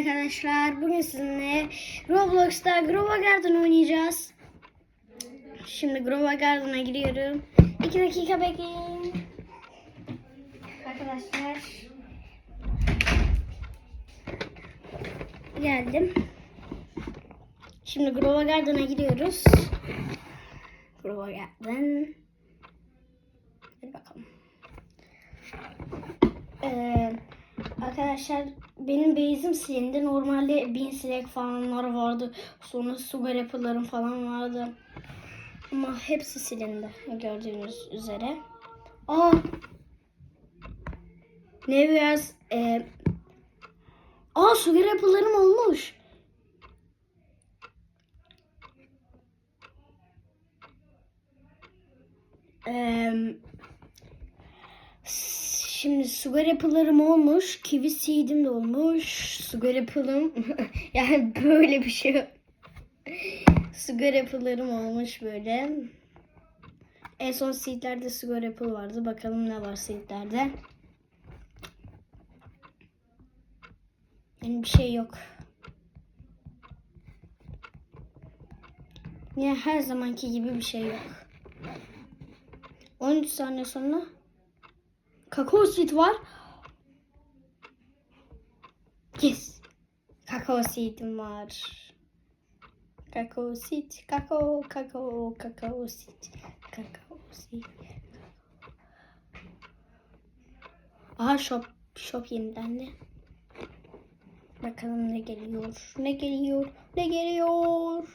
arkadaşlar. Bugün sizinle Roblox'ta Grova Garden oynayacağız. Şimdi Grova Garden'a giriyorum. 2 dakika bekleyin. Arkadaşlar. Geldim. Şimdi Grova Garden'a gidiyoruz. Grova Garden. Hadi bakalım. Ee, arkadaşlar benim base'im silindi. Normalde bin sinek falanlar vardı. Sonra sugar apple'larım falan vardı. Ama hepsi silindi gördüğünüz üzere. Aa! Ne biraz e, Aa sugar apple'larım olmuş. Eee Şimdi sugar apple'larım olmuş. Kiwi seed'im de olmuş. Sugar apple'ım yani böyle bir şey. sugar apple'larım olmuş böyle. En son seedlerde sugar apple vardı. Bakalım ne var seedlerde. Yani bir şey yok. Yine her zamanki gibi bir şey yok. 13 saniye sonra Kakao seed var. Yes. Kakao seed'im var. Kakao seed. Kakao, kakao, kakao seed. Kakao seed. Aha shop, shop yenilendi. Bakalım ne geliyor. Ne geliyor? Ne geliyor?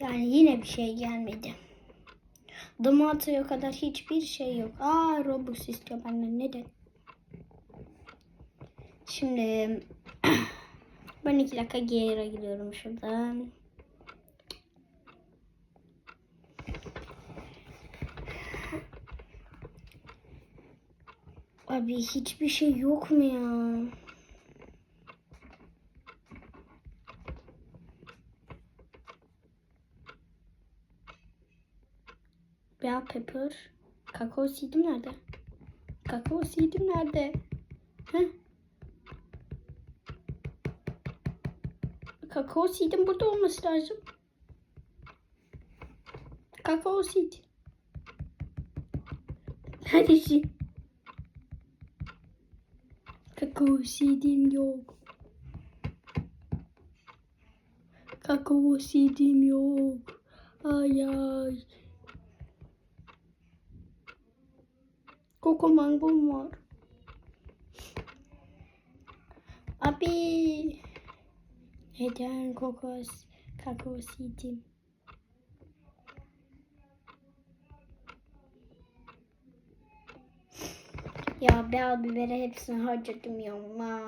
Yani yine bir şey gelmedi. Domataya kadar hiçbir şey yok. Aa Robux istiyor benden. Neden? Şimdi ben iki dakika geri gidiyorum şuradan. Abi hiçbir şey yok mu ya? Bell pepper. Kakao seed'im nerede? Kakao seed'im nerede? Heh. Kakao seed'im burada olması lazım. Kakao seed. Neredesin? Kakao seed'im yok. Kakao seed'im yok. Ay ay. Koko mangom var. Abi. Neden kokos kakao seedim? Ya bel biberi hepsini harcadım ya. Ma.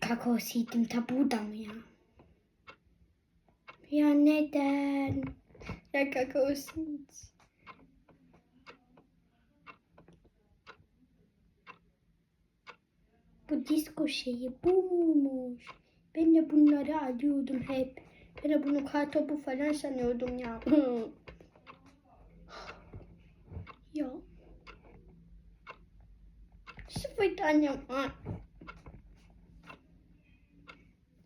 Kakao seedim ta burada mı ya? Ya neden? Ya kakao seed. Bu disco şeyi buymuş. Ben de bunları alıyordum hep. Ben de bunu kartopu falan sanıyordum ya. ya. Sıfır tane var.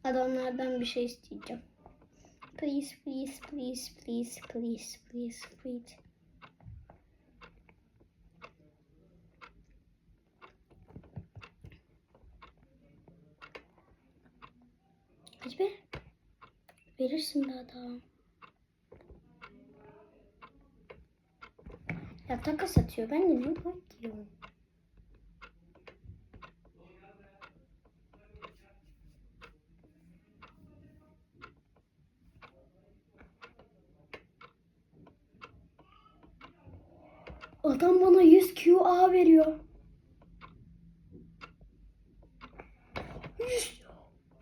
Adamlardan bir şey isteyeceğim. Please, please, please, please, please, please, please. Hadi. Verirsin be adam. Ya takas atıyor. Ben de ne bakıyorum? Adam bana 100 QA veriyor. 100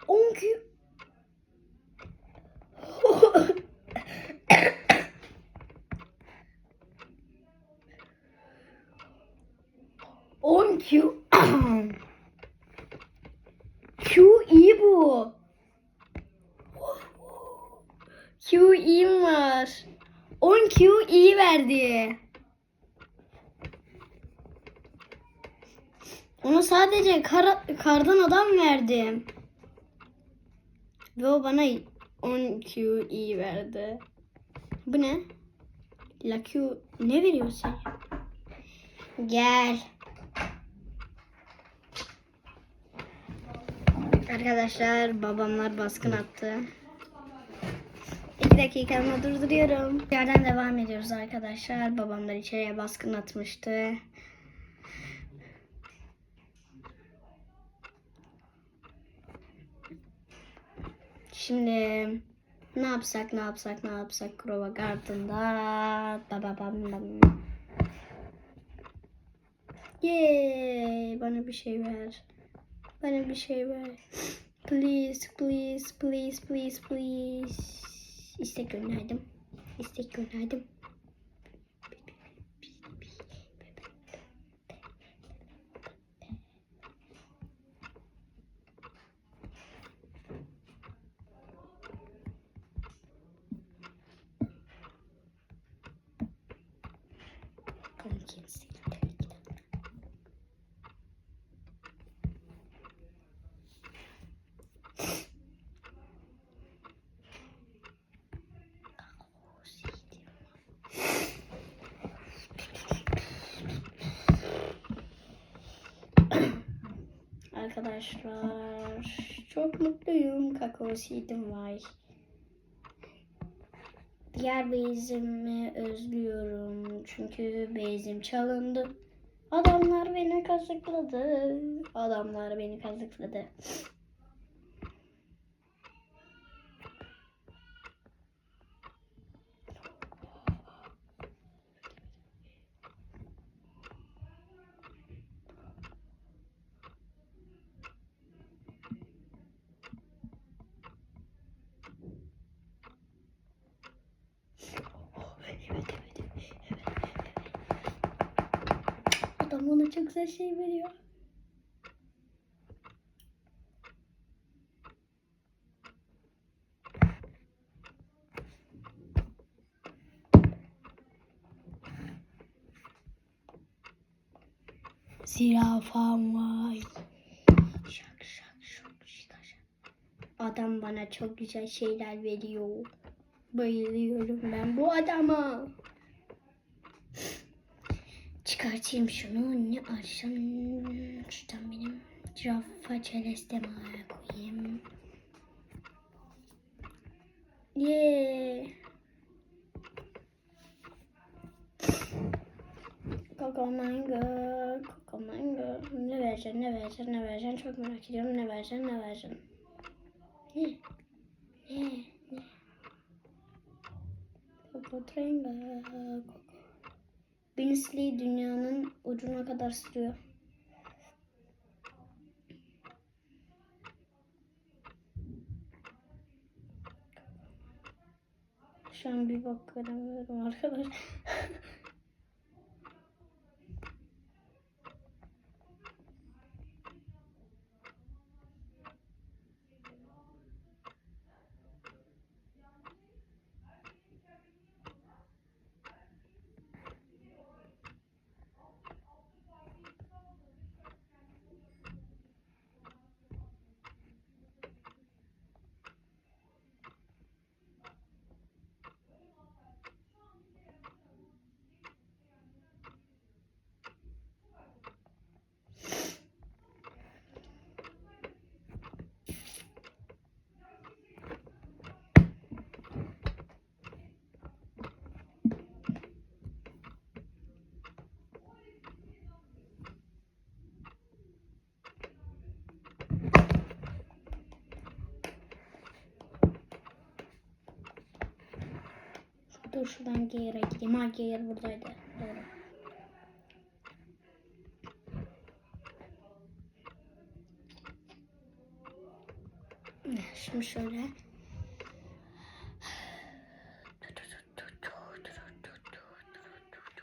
10 Q 10 Q. Q iyi bu. Q iyi var. 10 Q iyi verdi. Ona sadece kara, kardan adam verdim. Ve o bana 10 Q iyi verdi. Bu ne? La Q ne veriyor sen? Gel. Arkadaşlar babamlar baskın attı. İki dakikamı durduruyorum. Yerden devam ediyoruz arkadaşlar. Babamlar içeriye baskın atmıştı. Şimdi ne yapsak ne yapsak ne yapsak Krova Garden'da ba ba bam bam. Yay bana bir şey ver. Bana bir şey ver. Please please please please please. İstek gönderdim. İstek gönderdim. Arkadaşlar çok mutluyum. Kakao seedim var. Diğer bezimi özlüyorum. Çünkü bezim çalındı. Adamlar beni kazıkladı. Adamlar beni kazıkladı. Adam bana çok güzel şey veriyor. Zirafam var. Şak şak şak şak. Adam bana çok güzel şeyler veriyor. Bayılıyorum ben bu adama. Çıkartayım şunu. Ne arşam? Şuradan benim rafa çelesteme koyayım. Yeah. Coco mango, coco mango. Ne vereceksin, ne vereceksin, ne vereceksin? Çok merak ediyorum. Ne vereceksin, ne vereceksin? Ne? Ne? Ne? Coco trenga, coco. Binisli dünyanın ucuna kadar sürüyor. Şu an bir bak göremiyorum arkadaş. Dur şuradan Gear'a gideyim. Ha Gear buradaydı. Doğru. Şimdi şöyle.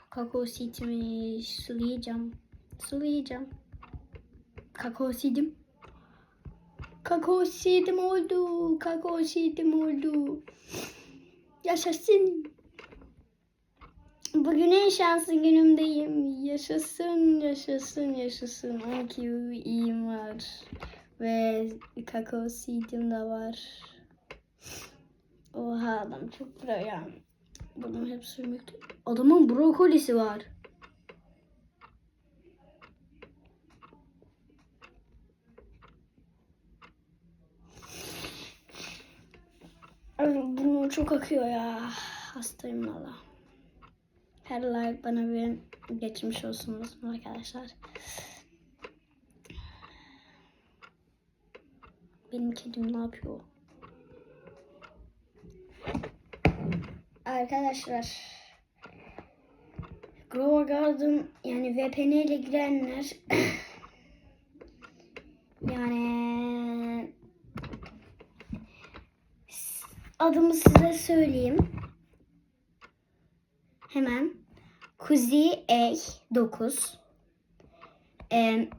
Kakao seedimi sulayacağım. Sulayacağım. Kakao seedim. Kakao seedim oldu. Kakao seedim oldu. Yaşasın. Bugün en şanslı günümdeyim. Yaşasın, yaşasın, yaşasın. 12 iyiyim var. Ve kakao seedim de var. Oha adam çok pro ya. Bunun hepsi sürmekte. Adamın brokolisi var. Ay, Bunu çok akıyor ya. Hastayım valla. Her like bana bir geçmiş olsun arkadaşlar. Benim kedim ne yapıyor? Arkadaşlar Grow Garden yani VPN ile girenler yani adımı size söyleyeyim. Hemen Kuzi A 9 Ee,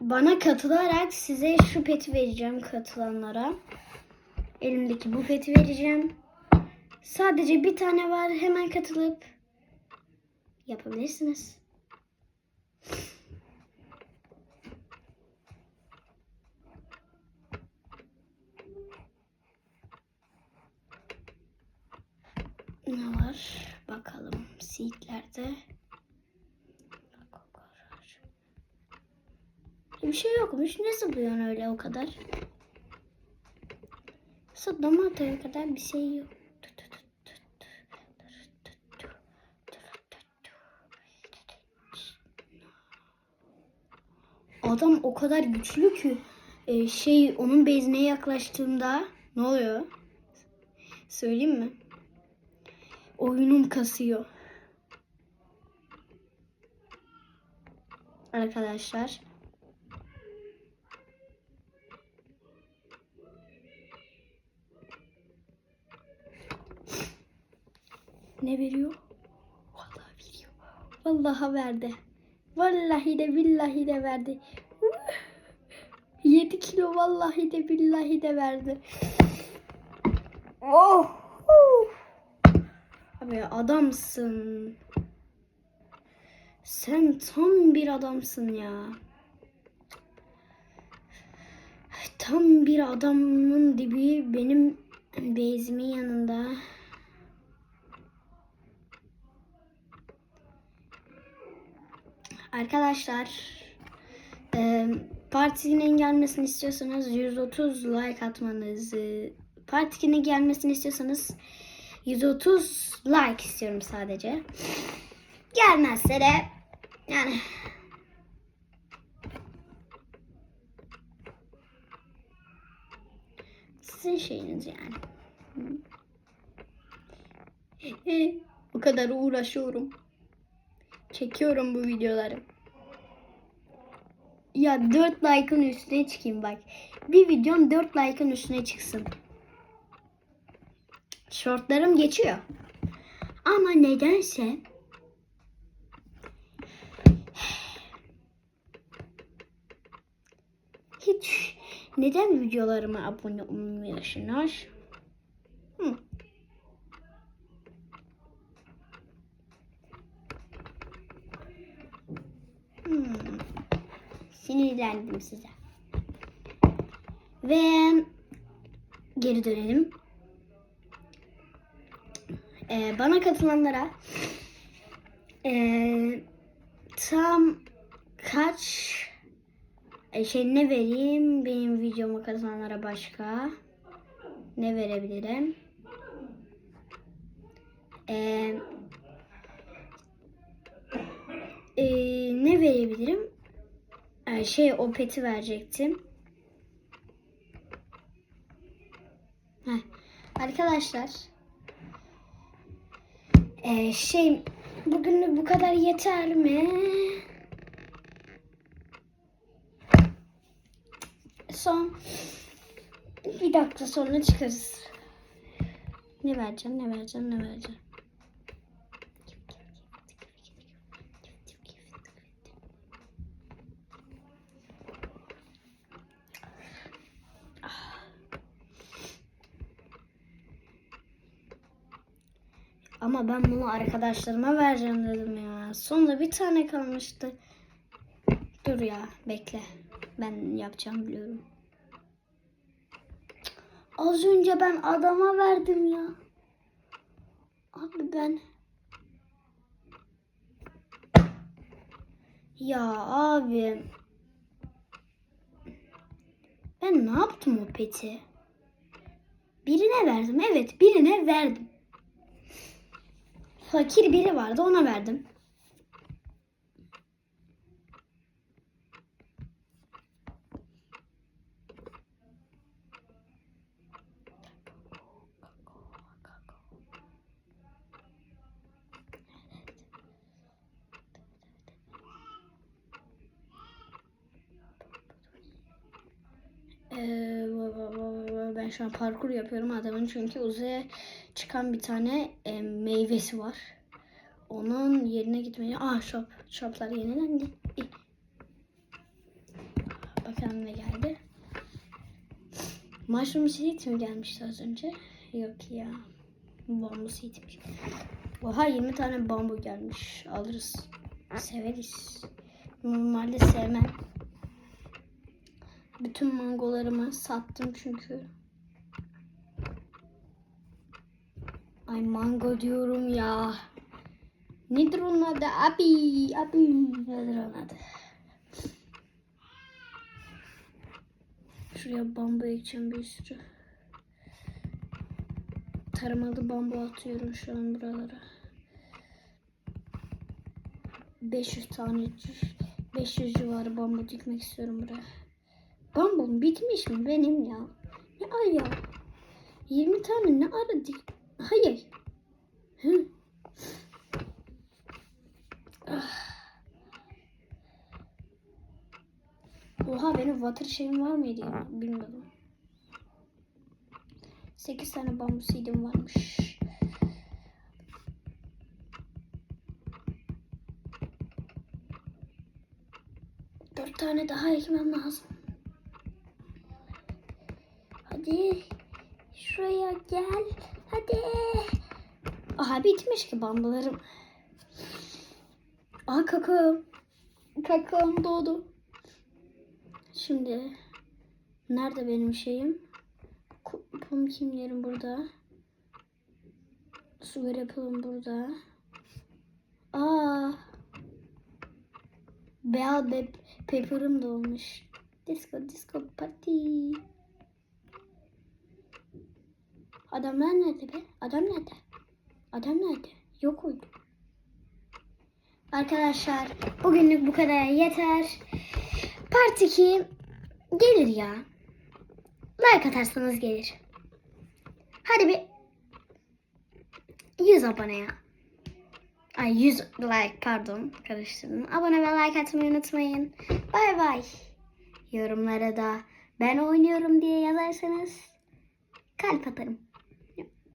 bana katılarak size şu peti vereceğim katılanlara. Elimdeki bu peti vereceğim. Sadece bir tane var. Hemen katılıp yapabilirsiniz. Ne var? Bakalım seedlerde. Bir şey yokmuş. Ne zıplıyorsun öyle o kadar? Zıplama atıyor kadar bir şey yok. Adam o kadar güçlü ki e, şey onun bezine yaklaştığımda ne oluyor? Söyleyeyim mi? Oyunum kasıyor. Arkadaşlar. Ne veriyor? Vallahi veriyor. Vallahi verdi. Vallahi de billahi de verdi. 7 kilo vallahi de billahi de verdi. Oh! Abi adamsın. Sen tam bir adamsın ya. Tam bir adamın dibi benim bezimin yanında. Arkadaşlar e, partinin gelmesini istiyorsanız 130 like atmanızı partinin gelmesini istiyorsanız 130 like istiyorum sadece. Gelmezse de yani sizin şeyiniz yani. Hı. o kadar uğraşıyorum. Çekiyorum bu videoları. Ya 4 like'ın üstüne çıkayım bak. Bir videom 4 like'ın üstüne çıksın. Shortlarım geçiyor. Ama nedense hiç neden videolarıma abone olmuyorsunuz? Hmm. Sinirlendim size. Ve geri dönelim. Ee, bana katılanlara ee, tam kaç e, şey ne vereyim benim videoma katılanlara başka ne verebilirim? Ee, e, ne verebilirim? Ee, şey o peti verecektim. Heh. Arkadaşlar ee, şey bugünlük bu kadar yeter mi? Son bir dakika sonra çıkarız. Ne vereceğim, ne vereceğim, ne vereceğim. Ben bunu arkadaşlarıma vereceğim dedim ya. Sonunda bir tane kalmıştı. Dur ya bekle. Ben yapacağım biliyorum. Az önce ben adama verdim ya. Abi ben... Ya abi. Ben ne yaptım o peti? Birine verdim. Evet birine verdim. Fakir biri vardı ona verdim. Ee, ben şu an parkur yapıyorum adamın çünkü uzaya çıkan bir tane e, meyvesi var. Onun yerine gitmeye... Ah shop. Shoplar yenilendi. Bakalım ne geldi. Mushroom seed mi gelmişti az önce? Yok ya. Bambu seedmiş. Oha 20 tane bambu gelmiş. Alırız. Severiz. Normalde sevmem. Bütün mangolarımı sattım çünkü. Ay mango diyorum ya. Nedir onun adı? Abi, abi. Nedir onun adı? Şuraya bambu ekeceğim bir sürü. Tarımalı bambu atıyorum şu an buralara. 500 tane 500 civarı bambu dikmek istiyorum buraya. Bambum bitmiş mi benim ya? Ne ay ya? 20 tane ne ara dik? Hayır. Hı. Ah. Oha benim water şeyim var mıydı ya? Bilmiyordum. 8 tane bambu seedim varmış. Dört tane daha ekmem lazım. Hadi. Şuraya gel. Hadi. Aha bitmiş ki bambularım. Aha kakaom. Kakaom doğdu. Şimdi nerede benim şeyim? Pumpkinlerim burada. Sugar apple'ım burada. Aa. Beyaz be pepper'ım da olmuş. Disco disco party. Adamlar nerede be? Adam nerede? Adam nerede? Yok oldu. Arkadaşlar bugünlük bu kadar yeter. Part 2 gelir ya. Like atarsanız gelir. Hadi bir 100 abone ya. Ay 100 like pardon karıştırdım. Abone ve like atmayı unutmayın. Bay bay. Yorumlara da ben oynuyorum diye yazarsanız kalp atarım.